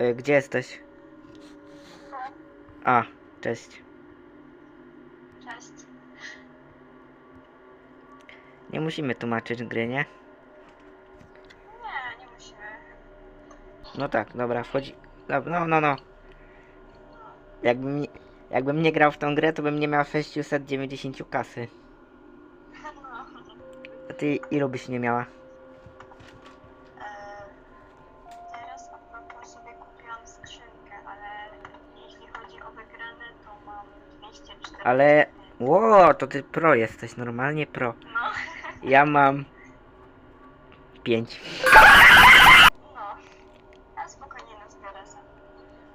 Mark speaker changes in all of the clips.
Speaker 1: Y, Gdzie jesteś? A, cześć.
Speaker 2: Cześć.
Speaker 1: Nie musimy tłumaczyć gry, nie?
Speaker 2: Nie, nie musimy.
Speaker 1: No tak, dobra, wchodzi. No, no, no. Jakbym nie, jakbym nie grał w tą grę, to bym nie miał 690 kasy.
Speaker 2: No.
Speaker 1: A ty ilu byś nie miała?
Speaker 2: Ale.
Speaker 1: Ło, to ty pro jesteś, normalnie pro.
Speaker 2: No,
Speaker 1: Ja mam. 5.
Speaker 2: no. A spokojnie na zbiorę sobie.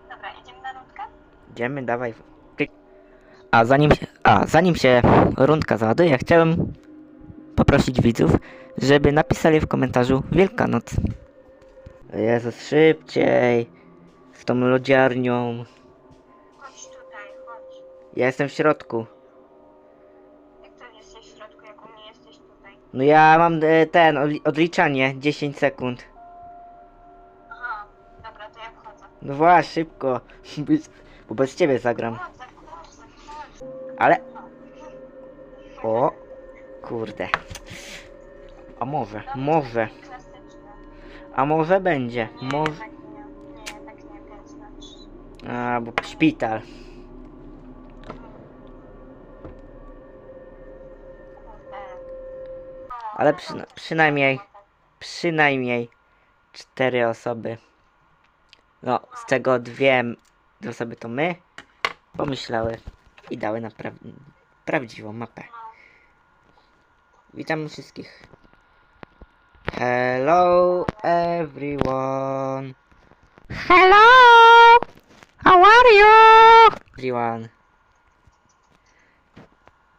Speaker 2: Dobra, idziemy na rundkę?
Speaker 1: Idziemy, dawaj. Klik. A zanim się, a zanim się rundka załaduje, chciałem poprosić widzów, żeby napisali w komentarzu Wielkanoc. Jezus, szybciej. Z tą lodziarnią. Ja jestem w środku.
Speaker 2: Jak to jesteś w środku, jak u mnie jesteś tutaj?
Speaker 1: No ja mam e, ten, odli- odliczanie, 10 sekund.
Speaker 2: Aha, dobra, to ja wchodzę.
Speaker 1: No właśnie, szybko. Bez- Bo bez ciebie zagram. Ale, o, kurde. A może,
Speaker 2: Dobra,
Speaker 1: może, a może będzie,
Speaker 2: Nie,
Speaker 1: może.
Speaker 2: jednak nie. Nie, jednak nie, 5 na 3.
Speaker 1: A, bo szpital. Ale przyna- przynajmniej- Przynajmniej cztery osoby. No, z czego dwie, dwie osoby to my pomyślały i dały na pra prawdziwą mapę. Witam wszystkich. Hello everyone. Hello! How are you? Everyone.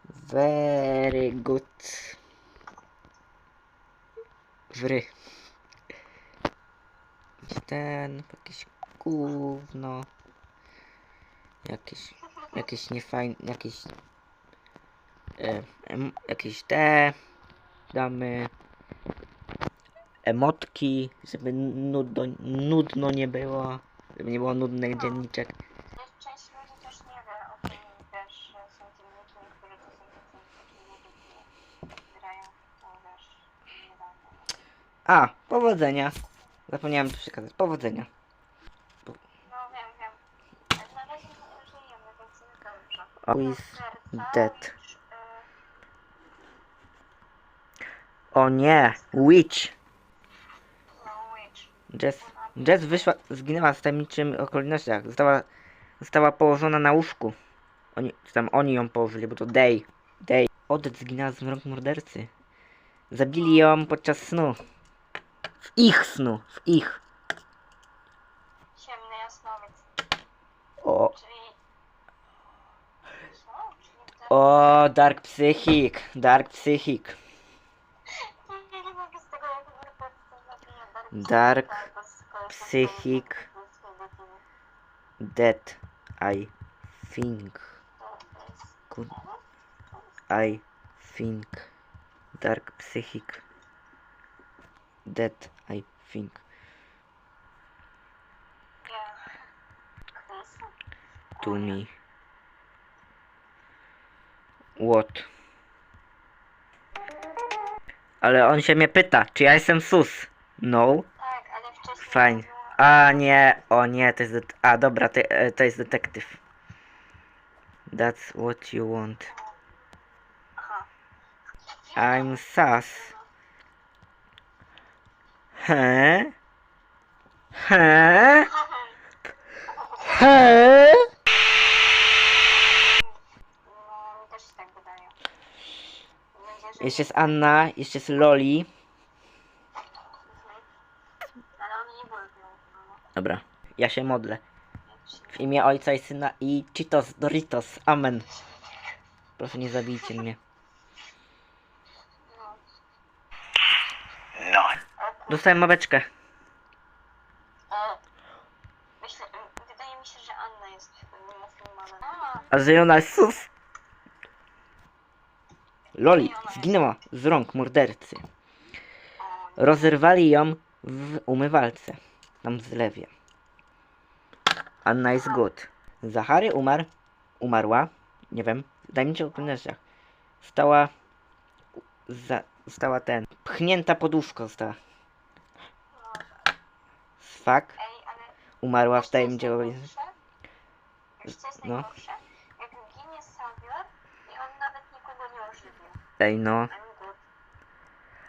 Speaker 1: Very good. Wry. Ten, jakieś gówno. Jakieś, jakieś niefajne, jakieś, e, em, jakieś te, damy emotki, żeby nudno, nudno nie było, żeby nie było nudnych dzienniczek.
Speaker 2: Wiesz, część ludzi też nie wie o tym, wiesz, że są dzienniki, niektóre to są tacy ludzie, którzy grają, to wiesz, nie da.
Speaker 1: A, powodzenia. Zapomniałem to przekazać. Powodzenia.
Speaker 2: No wiem, wiem. Ale na razie nie żyjemy, więc jest dobrze.
Speaker 1: Who is dead?
Speaker 2: y,
Speaker 1: O nie, Witch.
Speaker 2: No, witch.
Speaker 1: Jess, Jess wyszła, zginęła w tajemniczym okolicznościach. Została, została położona na łóżku. Oni, czy tam oni ją położyli, bo to Day. Day. Odet zginęła z rąk mordercy. Zabili ją podczas snu. W ich snu, w ich.
Speaker 2: Ciemny jasnowiec.
Speaker 1: O,
Speaker 2: Czyli... Co? Czyli ten...
Speaker 1: o, Dark Psychic, Dark Psychic.
Speaker 2: Nie, nie mogę z tego jak morderca zabija
Speaker 1: Dark
Speaker 2: Tak, bo z kolei-
Speaker 1: Psychic. Dead, I think. Good. I think. Dark Psychic. Dead, I think. To me. What? Ale on się mnie pyta, czy ja jestem sus? No.
Speaker 2: Tak, ale wcześniej...
Speaker 1: Fajnie. A nie, o nie, to jest. Det- A dobra, to, e, to jest detektyw. That's what you want.
Speaker 2: Aha.
Speaker 1: I'm sus. He? He? He? Jeszcze jest Anna, jeszcze jest Loli. Dobra, ja się modlę. W imię Ojca i Syna i Cheetos, Doritos, Amen. Proszę nie zabijcie mnie.
Speaker 2: No.
Speaker 1: Dostałem
Speaker 2: Myślę, e, wydaje mi się, że Anna jest mimo filmowana. A,
Speaker 1: że ona jest sus. Loli zginęła z rąk mordercy.
Speaker 2: o,
Speaker 1: Rozerwali ją w umywalce. Tam w zlewie. Anna is good. Zachary umarł. Umarła. Nie wiem. W tajemniczych okolicznościach. Stała... Za, stała ten... Pchnięta poduszką została. Fuck.
Speaker 2: Ej, ale
Speaker 1: Umarła w
Speaker 2: wiesz, co jest
Speaker 1: tajemniczych okolicznościach.
Speaker 2: najgorsze? Wiesz, co jest
Speaker 1: No.
Speaker 2: najgorsze? Jak ginie Savior i on nawet nikogo nie ożywił.
Speaker 1: Ej no.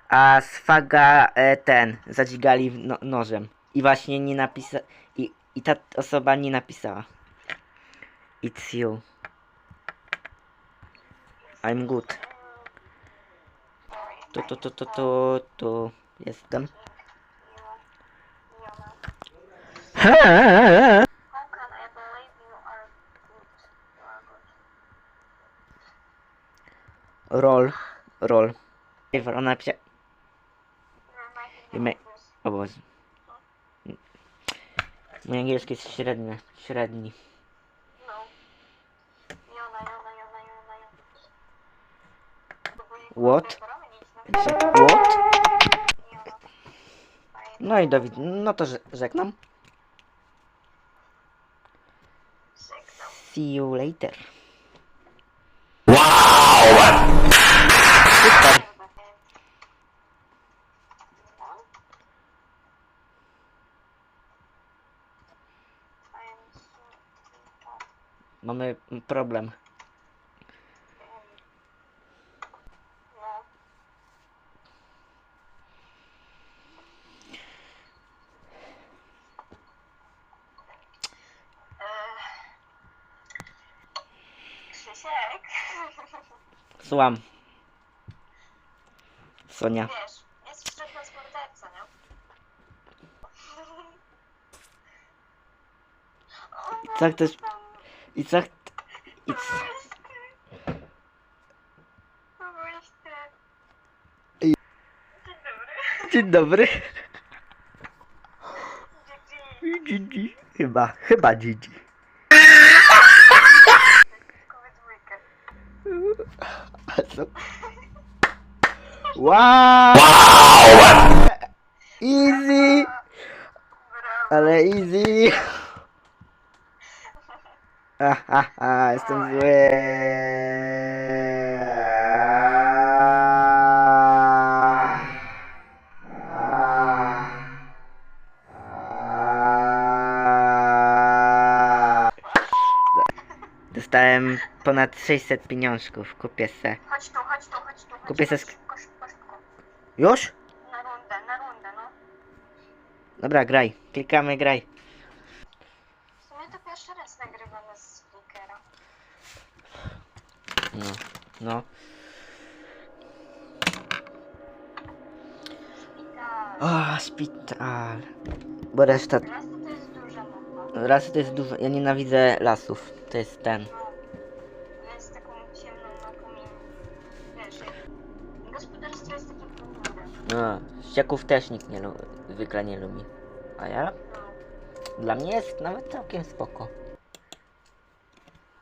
Speaker 1: A Swaga e, ten zadźgali w no, nożem. I właśnie nie napisa... I, I ta osoba nie napisała. It's you. I'm good. Tu, tu, tu,
Speaker 2: am
Speaker 1: tu, tu. Jestem.
Speaker 2: You, Yona. How can I believe you are good? You are good.
Speaker 1: Roll. Roll. Ona napisała...
Speaker 2: Confused.
Speaker 1: O Boże. Mój angielski jest średni. Średni. What? What? No i Dawid, no to że- żegnam. See you later. Super. Mamy problem.
Speaker 2: Krzysiek,
Speaker 1: Słucham. Sonia.
Speaker 2: wiesz, jest morderca, nie?
Speaker 1: Chcesz-
Speaker 2: tam,
Speaker 1: I ch- I c...
Speaker 2: byłeś ty. To byłeś ty.
Speaker 1: I-
Speaker 2: Dzień dobry.
Speaker 1: Dzień dobry.
Speaker 2: Gigi.
Speaker 1: Chyba, chyba Gigi. A co? Wow! Easy!
Speaker 2: Brawo.
Speaker 1: Ale easy! Hahaha, jestem zły! Dostałem ponad 600 pieniążków, kupię se.
Speaker 2: Chodź tu, chodź tu, chodź tu. Chodź
Speaker 1: Kupię se
Speaker 2: szybko, szybko, szybko.
Speaker 1: Już?
Speaker 2: Na rundę, na rundę, no.
Speaker 1: Dobra, graj. Klikamy, graj.
Speaker 2: W sumie to pierwszy raz nagrywamy z speakera.
Speaker 1: No, no.
Speaker 2: Speaker.
Speaker 1: O, szpital. Bo reszta...
Speaker 2: Raz to jest duża mapa.
Speaker 1: Raz to jest dużo... Ja nienawidzę lasów. To jest ten.
Speaker 2: No,
Speaker 1: ścieków też nikt nie zwykle nie lubi. A ja? Dla mnie jest nawet całkiem spoko.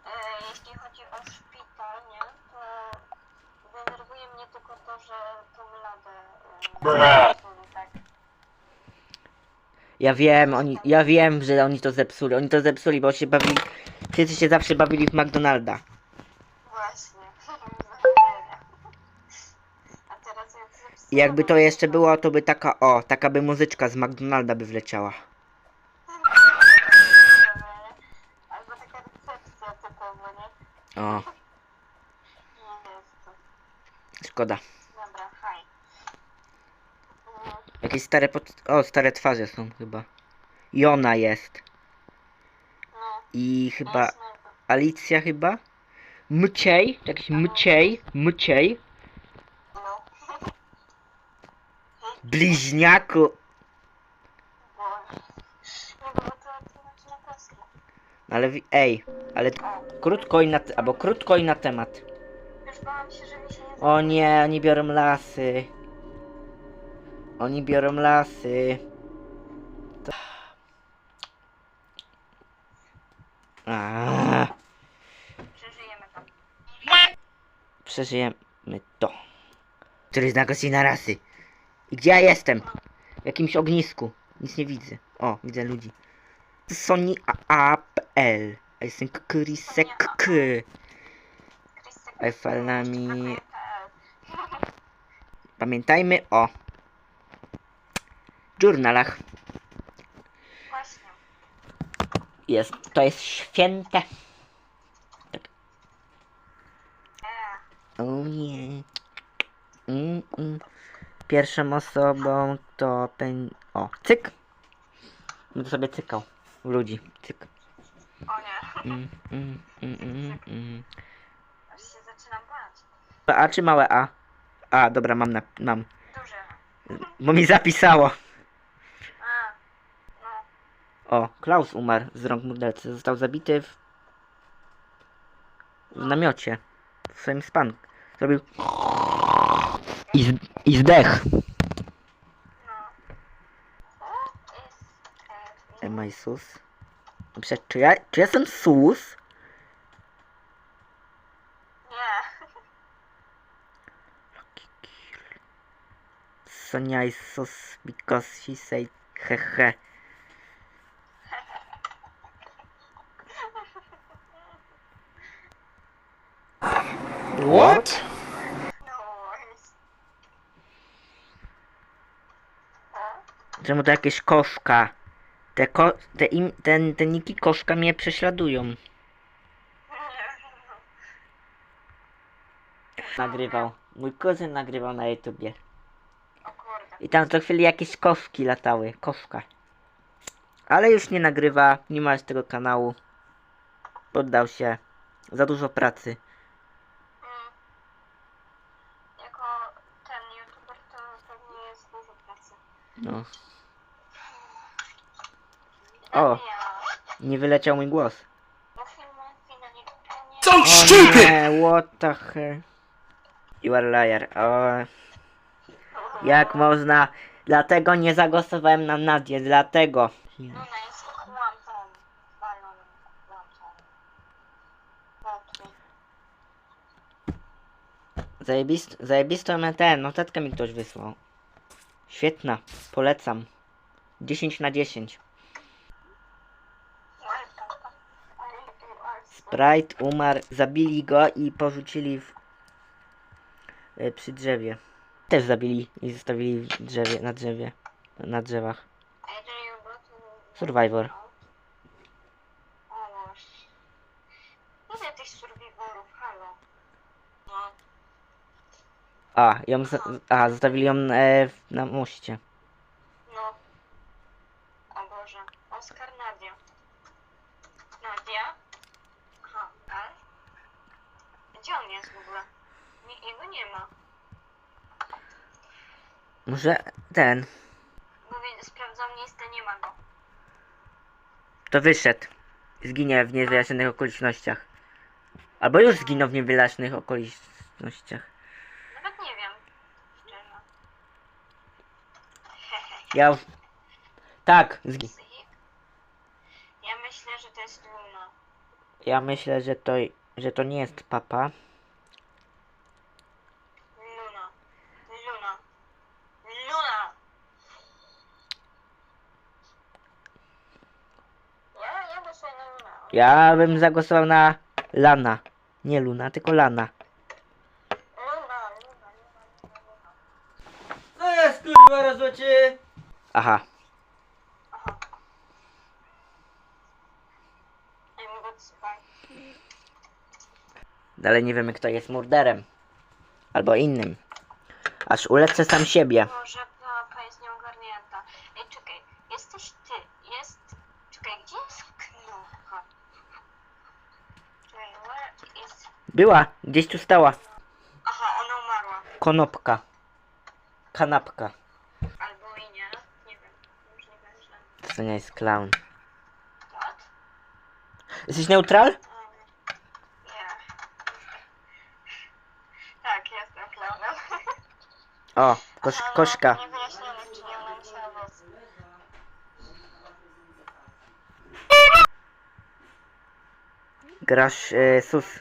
Speaker 2: E, jeśli chodzi o szpital, nie, to denerwuje mnie tylko to, że tą ladę e, tak.
Speaker 1: Ja wiem, oni... Ja wiem, że oni to zepsuli. Oni to zepsuli, bo się bawili... Wszyscy się zawsze bawili w McDonalda. I jakby to jeszcze było, to by taka... O, taka by muzyczka z McDonalda by wleciała.
Speaker 2: Albo taka recepcja nie?
Speaker 1: O, szkoda.
Speaker 2: Dobra, haj.
Speaker 1: Jakieś stare pod... O, stare twarze są chyba. I ona jest.
Speaker 2: No,
Speaker 1: I chyba... Alicja chyba? Mciej, jakiś mciej, mciej.
Speaker 2: No.
Speaker 1: Bliźniaku. Ale wi- ej, ale t- krótko i na te- albo krótko i na temat.
Speaker 2: już bałam się, że mi się nie
Speaker 1: O nie, oni biorą lasy. Oni biorą lasy. To...
Speaker 2: Przeżyjemy to.
Speaker 1: przeżyjemy to. Który zna godzina rasy. Gdzie ja jestem? W jakimś ognisku. Nic nie widzę. O, widzę ludzi. Sony APL. I think Krisek K. Eifelami.
Speaker 2: PL.
Speaker 1: Pamiętajmy o journalach.
Speaker 2: Właśnie.
Speaker 1: Jest, to jest święte.
Speaker 2: E,
Speaker 1: O nie. Mm, mm. Pierwszą osobą to pen... O, cyk. Będę sobie cykał. w Ludzi. Cyk.
Speaker 2: o nie.
Speaker 1: Mm, mm, mm, mm, mm.
Speaker 2: Już się zaczynam bać.
Speaker 1: A czy małe A? A, dobra, mam na... mam.
Speaker 2: Duże.
Speaker 1: Bo mi zapisało.
Speaker 2: A, no.
Speaker 1: O, Klaus umarł z rąk mordercy. Został zabity w... w namiocie. W swoim span. Zrobił... I, z... I zdech.
Speaker 2: No. To jest...
Speaker 1: Am I sus? Napisać, czy ja, czy ja jestem sus?
Speaker 2: nie.
Speaker 1: Sonia is sus because she said hehe.
Speaker 3: What?
Speaker 2: O,
Speaker 1: Czemu to jakieś koszka? Te, ko te, im ten, te niki koszka mnie prześladują. Nagrywał. Mój kuzyn nagrywał na YouTubie. I tam co chwili jakieś koszki latały. Koszka. Ale już nie nagrywa. Nie ma z tego kanału. Poddał się. Za dużo pracy.
Speaker 2: Mm. Jako ten youtuber to pewnie jest dużo pracy.
Speaker 1: No. O. Nie wyleciał mój głos.
Speaker 2: Na niego nie...
Speaker 1: What the hell. You are liar. O, jak można... Dlatego nie zagłosowałem na Nadię, dlatego.
Speaker 2: Luna jest kłamcą. Kłamcą.
Speaker 1: Zajebist, zajebistą ten, notatkę mi ktoś wysłał. Świetna, polecam. 10 na 10. Sprite umarł, zabili go i porzucili w, e, przy drzewie. Też zabili i zostawili w drzewie, na drzewie, na drzewach. Survivor.
Speaker 2: Ile tych survivorów, halo? No.
Speaker 1: A, ją, a zostawili ją e, na moście.
Speaker 2: No. O Boże. Oskar Nadia. Nadia? Aha, ale? Gdzie on jest w ogóle? Nie, jego nie ma.
Speaker 1: Może ten,
Speaker 2: Mówię, sprawdzam listę, nie ma go.
Speaker 1: to wyszedł. Zginie w niewyjaśnionych okolicznościach. Albo już zginął w niewyjaśnionych okolicznościach.
Speaker 2: Nawet nie wiem. Szczerze.
Speaker 1: Ja już... Tak, zgi...
Speaker 2: Psychik? Ja myślę, że to jest Luna.
Speaker 1: Ja myślę, że to, że to nie jest papa.
Speaker 2: Luna. Luna. Luna! Ja, ja głosuję na Luna.
Speaker 1: Ja bym zagłosował na Lana. Nie Luna, tylko Lana.
Speaker 2: Luna, Luna, Luna, Luna, Luna.
Speaker 1: No jest kurwa rozłocie! Aha. Dalej nie wiemy kto jest murderem. Albo innym. Aż ulecę sam siebie.
Speaker 2: Może papa jest nieogarnięta. Ej, czekaj. Jesteś ty. Jest... Czekaj, gdzie jest knucha?
Speaker 1: Była, gdzieś tu stała.
Speaker 2: Aha, ona umarła.
Speaker 1: Konopka. Kanapka.
Speaker 2: Albo i nie. Nie wiem. Możliwe, że...
Speaker 1: To nie jest clown.
Speaker 2: What?
Speaker 1: Jesteś neutral?
Speaker 2: Um, nie. Tak, jestem klaunem.
Speaker 1: O, kosz, koszka. Grasz e, sus.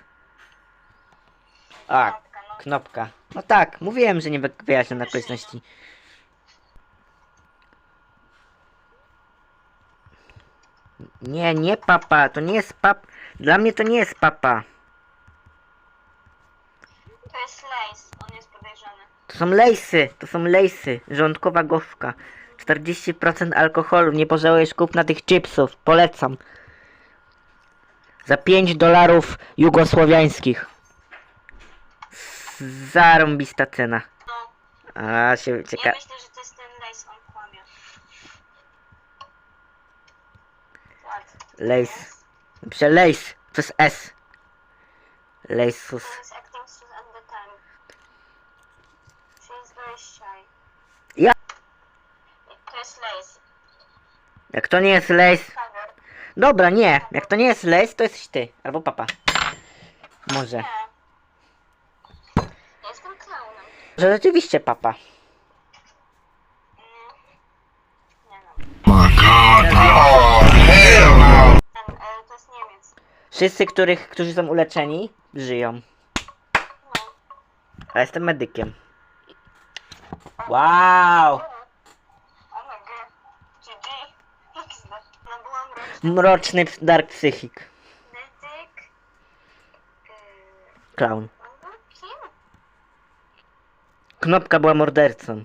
Speaker 1: A,
Speaker 2: Knopka, no.
Speaker 1: tak, mówiłem, że nie wy- wyjaśniam na okoliczności. Nie, nie papa, to nie jest pap. Dla mnie to nie jest papa.
Speaker 2: To jest Lace, on jest podejrzany.
Speaker 1: To są lejsy, to są lejsy. Żołądkowa gorzka. 40% alkoholu, nie pożałujesz kupna tych chipsów, polecam. Za 5 dolarów jugosłowiańskich. Zarąbista cena.
Speaker 2: No,
Speaker 1: A się
Speaker 2: ja
Speaker 1: cieka...
Speaker 2: myślę, że to jest ten Lace, on kłamie. Ładnie.
Speaker 1: Lejs. Napiszę lejs. To jest S. Lejsus.
Speaker 2: To jest sus at the time. She is very shy.
Speaker 1: Ja-
Speaker 2: To jest Lace.
Speaker 1: Jak to nie jest lejs...
Speaker 2: Cover.
Speaker 1: Dobra, nie. Jak to nie jest lejs, to jesteś ty. Albo papa. Może.
Speaker 2: Ja jestem klaunem.
Speaker 1: Że rzeczywiście papa.
Speaker 2: Nie. Nie no. Ten, e, to jest Niemiec.
Speaker 1: Wszyscy, których, którzy są uleczeni, żyją.
Speaker 2: No.
Speaker 1: A jestem medykiem. Wow! Mroczny dark psychik.
Speaker 2: medyk. Yy,
Speaker 1: Clown. Knopka była mordercą.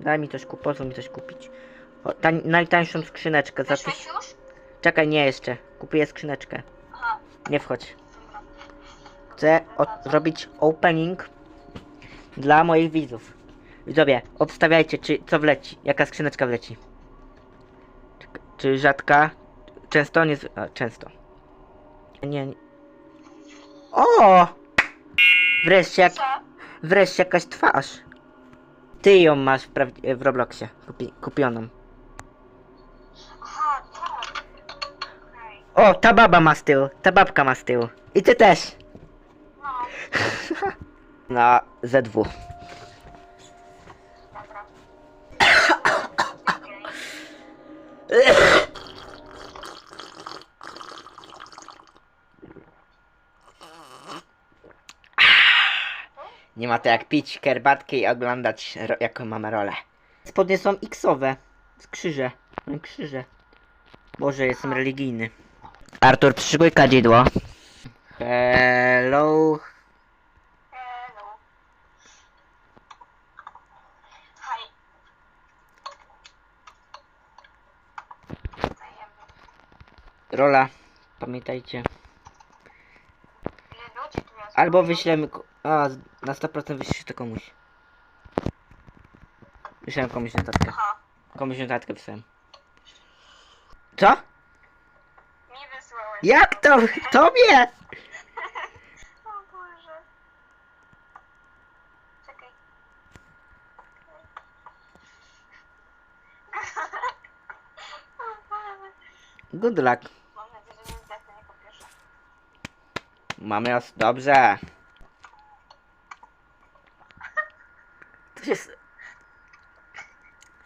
Speaker 1: Daj mi coś kup, pozwól mi coś kupić. O, tań, najtańszą skrzyneczkę za tyś... Czekaj, nie jeszcze. Kupuję skrzyneczkę. Nie wchodź. Chcę zrobić opening dla moich widzów. Widzowie, obstawiajcie, czy co wleci, jaka skrzyneczka wleci. Czy, czy rzadka? Często? Nie, a, często. Nie, nie. O! Wreszcie, jak, wreszcie jakaś twarz. Ty ją masz w, w Robloxie, kupi kupioną. O, ta baba ma z tyłu, ta babka ma z tyłu. I ty też.
Speaker 2: No.
Speaker 1: Na
Speaker 2: Z2.
Speaker 1: Nie ma to jak pić herbatkę i oglądać, jaką mamy rolę. Spodnie są x-owe. Z krzyże. Mam krzyże. Boże, jestem religijny. Artur, przyszykuj kadzidło. Hello. Rola. Pamiętajcie. Albo wyślemy... A, na 100% wyślę to komuś. Wyślałem komuś notatkę.
Speaker 2: Aha.
Speaker 1: Komuś notatkę wysłałem. Co?
Speaker 2: Mi wysłałeś.
Speaker 1: Jak to? Tobie?
Speaker 2: O Boże. Czekaj.
Speaker 1: Good luck.
Speaker 2: Mam nadzieję, że nie zdechnę jako pierwsza.
Speaker 1: Mamy os... Dobrze. Co się... s-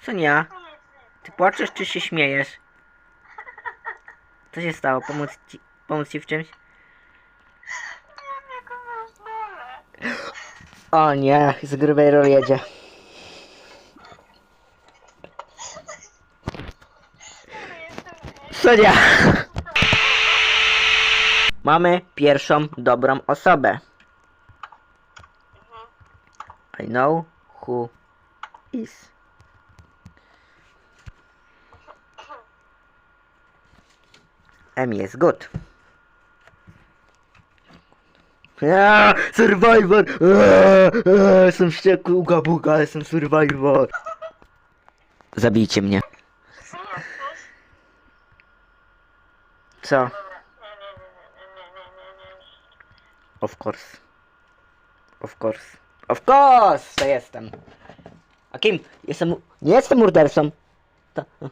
Speaker 1: Sonia, ty płaczesz czy się śmiejesz? Co się stało? Pomóc ci, pomóc ci w czymś?
Speaker 2: Nie wiem, jaką masz dole.
Speaker 1: O nie, z grubej roli jedzie. Sonia! Mamy pierwszą dobrą osobę. I know who is. Em jest good. Ja, survivor! Eee, eee, jestem wściekły, uga buga, jestem survivor. Zabijcie mnie. Co?
Speaker 2: Dobra. Nie, nie, nie, nie, nie, nie, nie, nie.
Speaker 1: Of course. Of course. Of course! To jestem. A kim? Jestem... Nie jestem mordercą. To...
Speaker 2: No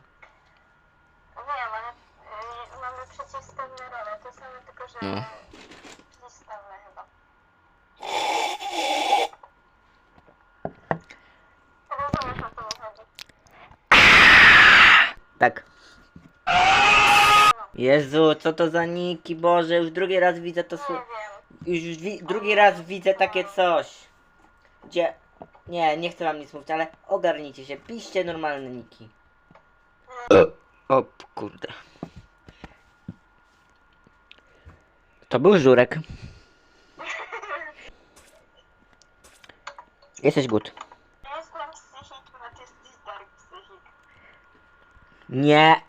Speaker 2: Wiem, ale y, mamy przeciwstawne role. To same tylko, że
Speaker 1: No.
Speaker 2: przeciwstawne chyba. Rozumiesz o co mi chodzi?
Speaker 1: Tak. Jezu, co to za niki, Boże, już drugi raz widzę to
Speaker 2: Nie wiem.
Speaker 1: Już wi- drugi raz widzę takie coś. Gdzie... Nie, nie chcę wam nic mówić, ale ogarnijcie się. Piszcie normalne niki. O kurde. To był żurek. Jesteś good.
Speaker 2: Ja jestem psychik, a ty jesteś dark psychik.
Speaker 1: Nie.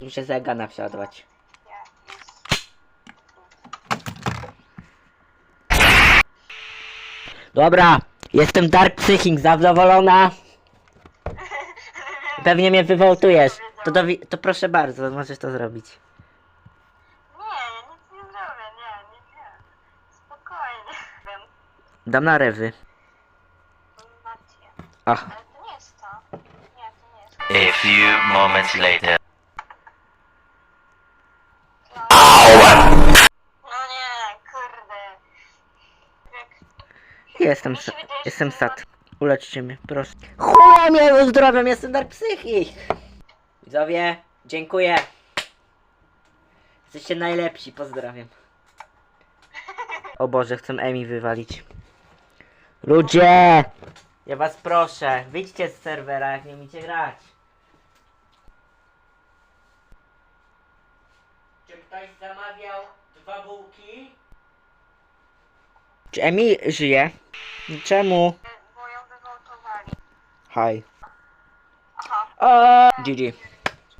Speaker 1: Muszę za Egana przeładować.
Speaker 2: Ja już.
Speaker 1: Dobra, jestem Dark Psychic, zadowolona. Pewnie mnie wywołtujesz. To, dowi- to proszę bardzo, możesz to zrobić.
Speaker 2: Nie, nic nie zrobię, nie, nie, nie. Spokojnie.
Speaker 1: Dam na rewy.
Speaker 2: macie.
Speaker 1: Ach,
Speaker 2: Ale to nie jest to. Nie, to nie jest to.
Speaker 4: A few moments later.
Speaker 2: No nie, kurde. Jak
Speaker 1: jestem, sa- jestem sad. Uleczcie mnie, proszę. Chuja mnie uzdrowiam, jestem Dark Psychic. Widzowie, dziękuję. Jesteście najlepsi, pozdrawiam. O Boże, chcę Emi wywalić. Ludzie! Ja was proszę, wyjdźcie z serwera, jak nie umiecie grać. Czy ktoś zamawiał dwa bułki? Czy Emi żyje? Czemu?
Speaker 2: bo ją wywołtowali.
Speaker 1: Hi.
Speaker 2: Aha.
Speaker 1: O, GG.